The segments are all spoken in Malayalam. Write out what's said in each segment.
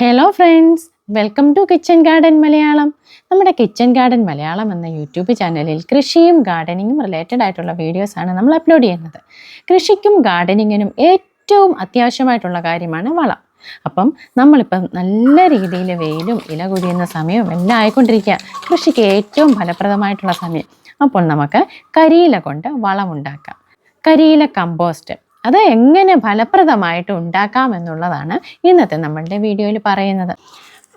Hello friends welcome to kitchen garden Malayalam നമ്മുടെ കിച്ചൺ ഗാർഡൻ മലയാളം എന്ന യൂട്യൂബ് ചാനലിൽ കൃഷിയും ഗാർഡനിങ്ങും റിലേറ്റഡ് ആയിട്ടുള്ള വീഡിയോസാണ് നമ്മൾ അപ്ലോഡ് ചെയ്യുന്നത്. കൃഷിക്കും ഗാർഡനിങ്ങിനും ഏറ്റവും അത്യാവശ്യമായിട്ടുള്ള കാര്യമാണ് വളം. അപ്പം നമ്മളിപ്പം നല്ല രീതിയിൽ വെയിലും ഇല കുഴിയുന്ന സമയവും എല്ലാം ആയിക്കൊണ്ടിരിക്കുക. കൃഷിക്ക് ഏറ്റവും ഫലപ്രദമായിട്ടുള്ള സമയം. അപ്പോൾ നമുക്ക് കരിയില കൊണ്ട് വളം ഉണ്ടാക്കാം. കരിയില കമ്പോസ്റ്റ് അത് എങ്ങനെ ഫലപ്രദമായിട്ട് ഉണ്ടാക്കാം എന്നുള്ളതാണ് ഇന്നത്തെ നമ്മളുടെ വീഡിയോയിൽ പറയുന്നത്.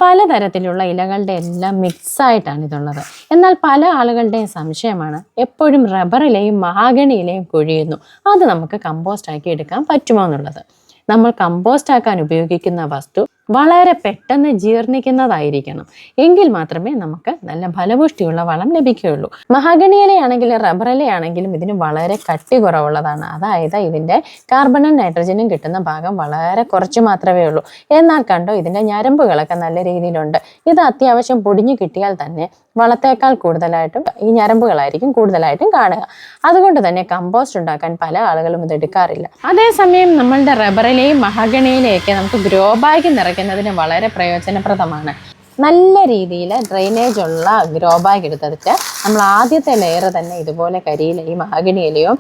പലതരത്തിലുള്ള ഇലകളുടെ എല്ലാം മിക്സായിട്ടാണ് ഇതുള്ളത്. എന്നാൽ പല ആളുകളുടെയും സംശയമാണ് എപ്പോഴും റബ്ബറിലെയും മഹാഗണിയിലെയും കൊഴിയുന്നു. അത് നമുക്ക് കമ്പോസ്റ്റ് ആക്കി എടുക്കാൻ പറ്റുമോ എന്നുള്ളത്. നമ്മൾ കമ്പോസ്റ്റ് ആക്കാൻ ഉപയോഗിക്കുന്ന വസ്തു വളരെ പെട്ടെന്ന് ജീർണിക്കുന്നതായിരിക്കണം. എങ്കിൽ മാത്രമേ നമുക്ക് നല്ല ഫലപുഷ്ടിയുള്ള വളം ലഭിക്കുകയുള്ളൂ. മഹാഗണിയിലയാണെങ്കിലും റബ്ബറിലയാണെങ്കിലും ഇതിന് വളരെ കട്ടി കുറവുള്ളതാണ്. അതായത് ഇതിന്റെ കാർബണും നൈട്രജനും കിട്ടുന്ന ഭാഗം വളരെ കുറച്ച് മാത്രമേ ഉള്ളൂ. എന്നാൽ കണ്ടോ ഇതിന്റെ ഞരമ്പുകളൊക്കെ നല്ല രീതിയിലുണ്ട്. ഇത് അത്യാവശ്യം പൊടിഞ്ഞു കിട്ടിയാൽ തന്നെ വളത്തേക്കാൾ കൂടുതലായിട്ടും ഈ ഞരമ്പുകളായിരിക്കും കൂടുതലായിട്ടും കാണുക. അതുകൊണ്ട് തന്നെ കമ്പോസ്റ്റ് ഉണ്ടാക്കാൻ പല ആളുകളും ഇത് എടുക്കാറില്ല. അതേസമയം നമ്മളുടെ റബ്ബറിലെയും മഹാഗണിയിലെയൊക്കെ നമുക്ക് ഗ്രോ ബാഗ് നിറയ്ക്കുന്നതിന് വളരെ പ്രയോജനപ്രദമാണ്. നല്ല രീതിയിൽ ഡ്രെയിനേജ് ഉള്ള ഗ്രോ ബാഗ് എടുത്തിട്ട് നമ്മൾ ആദ്യത്തെ ലെയർ തന്നെ ഇതുപോലെ കരിയിലയും ഏഹ്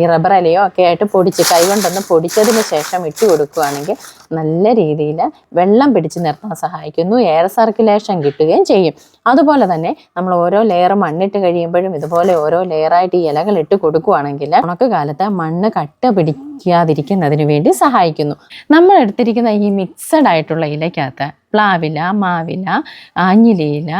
ഈ റബ്ബർ അലയോ ഒക്കെ ആയിട്ട് പൊടിച്ച് കൈകൊണ്ടൊന്ന് പൊടിച്ചതിന് ശേഷം ഇട്ട് കൊടുക്കുകയാണെങ്കിൽ നല്ല രീതിയിൽ വെള്ളം പിടിച്ച് നിർത്താൻ സഹായിക്കുന്നു. എയർ സർക്കുലേഷൻ കിട്ടുകയും ചെയ്യും. അതുപോലെ തന്നെ നമ്മൾ ഓരോ ലെയർ മണ്ണിട്ട് കഴിയുമ്പോഴും ഇതുപോലെ ഓരോ ലെയറായിട്ട് ഈ ഇലകൾ ഇട്ട് കൊടുക്കുകയാണെങ്കിൽ ഉണക്ക് കാലത്ത് മണ്ണ് കട്ട പിടിക്കാതിരിക്കുന്നതിന് വേണ്ടി സഹായിക്കുന്നു. നമ്മൾ എടുത്തിരിക്കുന്ന ഈ മിക്സഡ് ആയിട്ടുള്ള ഇലയ്ക്കകത്ത് പ്ലാവില മാവില ആഞ്ഞിലിയില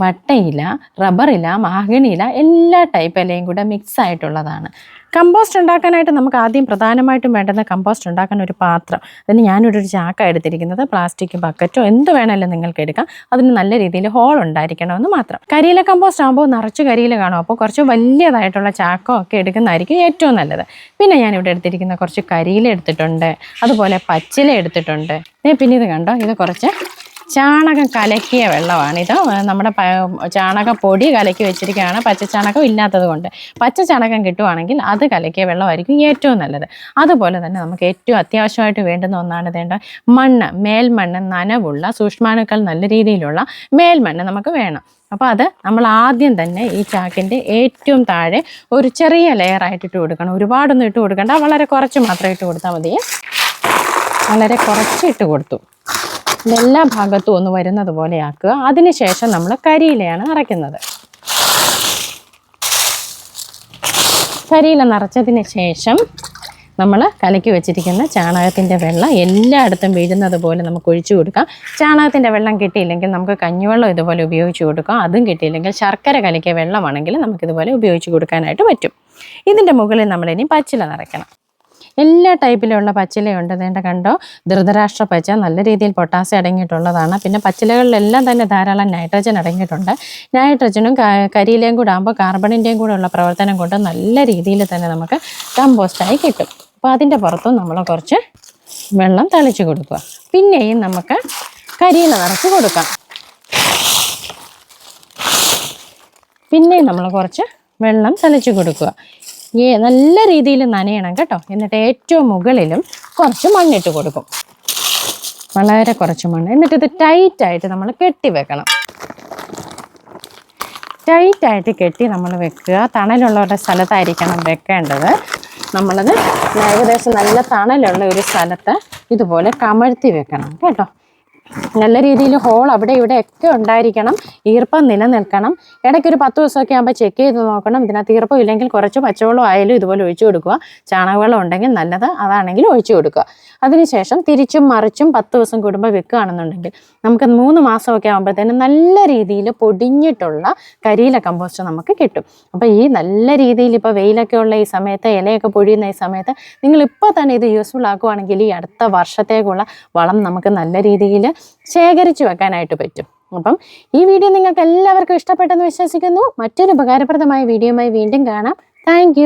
വട്ടയില റബ്ബറില മഹാഗണിയില എല്ലാ ടൈപ്പ് ഇലയും കൂടെ മിക്സ് ആയിട്ടുള്ളതാണ്. കമ്പോസ്റ്റ് ഉണ്ടാക്കാനായിട്ട് നമുക്ക് ആദ്യം പ്രധാനമായിട്ടും വേണ്ടുന്ന കമ്പോസ്റ്റ് ഉണ്ടാക്കാൻ ഒരു പാത്രം. അതിന് ഞാനിവിടെ ഒരു ചാക്ക എടുത്തിരിക്കുന്നത്. പ്ലാസ്റ്റിക് ബക്കറ്റോ എന്ത് വേണമെങ്കിലും നിങ്ങൾക്ക് എടുക്കാം. അതിന് നല്ല രീതിയിൽ ഹോൾ ഉണ്ടായിരിക്കണമെന്ന് മാത്രം. കരിയില കമ്പോസ്റ്റ് ആകുമ്പോൾ നിറച്ച് കരിയില കാണും. അപ്പോൾ കുറച്ച് വലിയതായിട്ടുള്ള ചാക്കോ ഒക്കെ എടുക്കുന്നതായിരിക്കും ഏറ്റവും നല്ലത്. പിന്നെ ഞാനിവിടെ എടുത്തിരിക്കുന്ന കുറച്ച് കരിയില എടുത്തിട്ടുണ്ട്. അതുപോലെ പച്ചില എടുത്തിട്ടുണ്ട്. പിന്നെ ഇത് കണ്ടോ? ഇത് കുറച്ച് ചാണകം കലക്കിയ വെള്ളമാണിത് നമ്മുടെ ചാണക ചാണകപ്പൊടി കലക്കി വെച്ചിരിക്കുകയാണ്. പച്ച ചാണകം ഇല്ലാത്തത് കൊണ്ട്. പച്ച ചാണകം കിട്ടുവാണെങ്കിൽ അത് കലക്കിയ വെള്ളമായിരിക്കും ഏറ്റവും നല്ലത്. അതുപോലെ തന്നെ നമുക്ക് ഏറ്റവും അത്യാവശ്യമായിട്ട് വേണ്ടുന്ന ഒന്നാണ് വേണ്ട മണ്ണ്. മേൽമണ്ണ് നനവുള്ള സൂക്ഷ്മാണുക്കൾ നല്ല രീതിയിലുള്ള മേൽമണ്ണ് നമുക്ക് വേണം. അപ്പോൾ അത് നമ്മൾ ആദ്യം തന്നെ ഈ ചാക്കിന്റെ ഏറ്റവും താഴെ ഒരു ചെറിയ ലെയറായിട്ട് ഇട്ട് കൊടുക്കണം. ഒരുപാടൊന്നും ഇട്ട് കൊടുക്കണ്ട. വളരെ കുറച്ച് മാത്രം ഇട്ട് കൊടുത്താൽ മതി. വളരെ കുറച്ച് ഇട്ട് കൊടുത്തു. എല്ലാ ഭാഗത്തും ഒന്ന് വരുന്നത് പോലെ ആക്കുക അതിനുശേഷം നമ്മൾ കരിയിലയാണ് നിറയ്ക്കുന്നത് കരിയില നിറച്ചതിന് ശേഷം നമ്മൾ കലക്കി വെച്ചിരിക്കുന്ന ചാണകത്തിന്റെ വെള്ളം എല്ലായിടത്തും വീഴുന്നത് പോലെ നമുക്ക് ഒഴിച്ചു കൊടുക്കാം. ചാണകത്തിന്റെ വെള്ളം കിട്ടിയില്ലെങ്കിൽ നമുക്ക് കഞ്ഞിവെള്ളം ഇതുപോലെ ഉപയോഗിച്ച് കൊടുക്കാം. അതും കിട്ടിയില്ലെങ്കിൽ ശർക്കര കലക്കിയ വെള്ളമാണെങ്കിൽ നമുക്കിതുപോലെ ഉപയോഗിച്ച് കൊടുക്കാനായിട്ട് പറ്റും. ഇതിന്റെ മുകളിൽ നമ്മളിനി പച്ചില നിറയ്ക്കണം. എല്ലാ ടൈപ്പിലുള്ള പച്ചിലയുണ്ട്. വേണ്ട കണ്ടോ? ധൃതരാഷ്ട്ര പച്ച നല്ല രീതിയിൽ പൊട്ടാസ്യം അടങ്ങിയിട്ടുള്ളതാണ്. പിന്നെ പച്ചിലകളിലെല്ലാം തന്നെ ധാരാളം നൈട്രജൻ അടങ്ങിയിട്ടുണ്ട്. നൈട്രജനും കരിയിലേയും കൂടെ ആകുമ്പോൾ കാർബണിന്റെയും കൂടെ ഉള്ള പ്രവർത്തനം കൊണ്ട് നല്ല രീതിയിൽ തന്നെ നമുക്ക് കമ്പോസ്റ്റായി കിട്ടും. അപ്പോൾ അതിന്റെ പുറത്തും നമ്മൾ കുറച്ച് വെള്ളം തളിച്ചു കൊടുക്കുക. പിന്നെയും നമുക്ക് കരിയില നിറച്ച് കൊടുക്കാം. പിന്നെയും നമ്മൾ കുറച്ച് വെള്ളം തളിച്ചു കൊടുക്കുക. ഈ നല്ല രീതിയിൽ നനയണം കേട്ടോ. എന്നിട്ട് ഏറ്റവും മുകളിലും കുറച്ച് മണ്ണിട്ട് കൊടുക്കും. വളരെ കുറച്ച് മണ്ണ്. എന്നിട്ട് ഇത് ടൈറ്റായിട്ട് നമ്മൾ കെട്ടി വെക്കണം. ടൈറ്റായിട്ട് കെട്ടി നമ്മൾ വെക്കുക. തണലുള്ളവരുടെ സ്ഥലത്തായിരിക്കണം വെക്കേണ്ടത്. നമ്മളത് ഏകദേശം നല്ല തണലുള്ള ഒരു സ്ഥലത്ത് ഇതുപോലെ കമഴ്ത്തി വെക്കണം കേട്ടോ. നല്ല രീതിയിൽ ഹോൾ അവിടെ ഇവിടെ ഒക്കെ ഉണ്ടായിരിക്കണം. ഈർപ്പം നിലനിൽക്കണം. ഇടയ്ക്ക് ഒരു പത്ത് ദിവസമൊക്കെ ആകുമ്പോൾ ചെക്ക് ചെയ്ത് നോക്കണം. ഇതിനകത്ത് ഈർപ്പം ഇല്ലെങ്കിൽ കുറച്ച് പച്ചവെള്ളം ആയാലും ഇതുപോലെ ഒഴിച്ചു കൊടുക്കുക. ചാണകവെള്ളം ഉണ്ടെങ്കിൽ നല്ലത് അതാണെങ്കിൽ ഒഴിച്ചു കൊടുക്കുക. അതിനുശേഷം തിരിച്ചും മറിച്ചും പത്ത് ദിവസം കൂടുമ്പോൾ വെക്കുകയാണെന്നുണ്ടെങ്കിൽ നമുക്ക് മൂന്ന് മാസമൊക്കെ ആകുമ്പോഴത്തേനും നല്ല രീതിയിൽ പൊടിഞ്ഞിട്ടുള്ള കരിയില കമ്പോസ്റ്റ് നമുക്ക് കിട്ടും. അപ്പോൾ ഈ നല്ല രീതിയിൽ ഇപ്പോൾ വെയിലൊക്കെ ഉള്ള ഈ സമയത്ത് ഇലയൊക്കെ പൊഴിയുന്ന ഈ സമയത്ത് നിങ്ങൾ ഇപ്പോൾ തന്നെ ഇത് യൂസ്ഫുൾ ആക്കുവാണെങ്കിൽ ഈ അടുത്ത വർഷത്തേക്കുള്ള വളം നമുക്ക് നല്ല രീതിയിൽ ശേഖരിച്ചു വെക്കാനായിട്ട് പറ്റും. അപ്പം ഈ വീഡിയോ നിങ്ങൾക്ക് എല്ലാവർക്കും ഇഷ്ടപ്പെട്ടെന്ന് വിശ്വസിക്കുന്നു. മറ്റൊരു ഉപകാരപ്രദമായ വീഡിയോയുമായി വീണ്ടും കാണാം. താങ്ക്